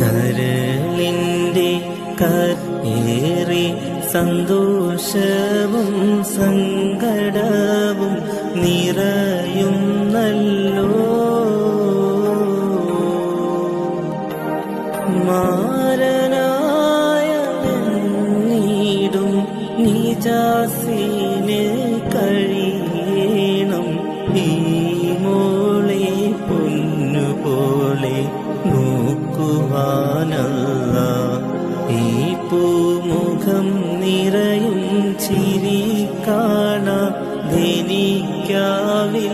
കരളിന്റെ കരേറി സന്തോഷവും സങ്കടവും നിറയും നല്ലോ മാരനായ നിജാസിന് കഴിയണം. ഈ മോളെ പൊന്നുപോലെ നോക്കുവാനല്ല. ഈ പൂമുഖം നിറയും ചിരി കാണാ ധനിക്കാവില്ല.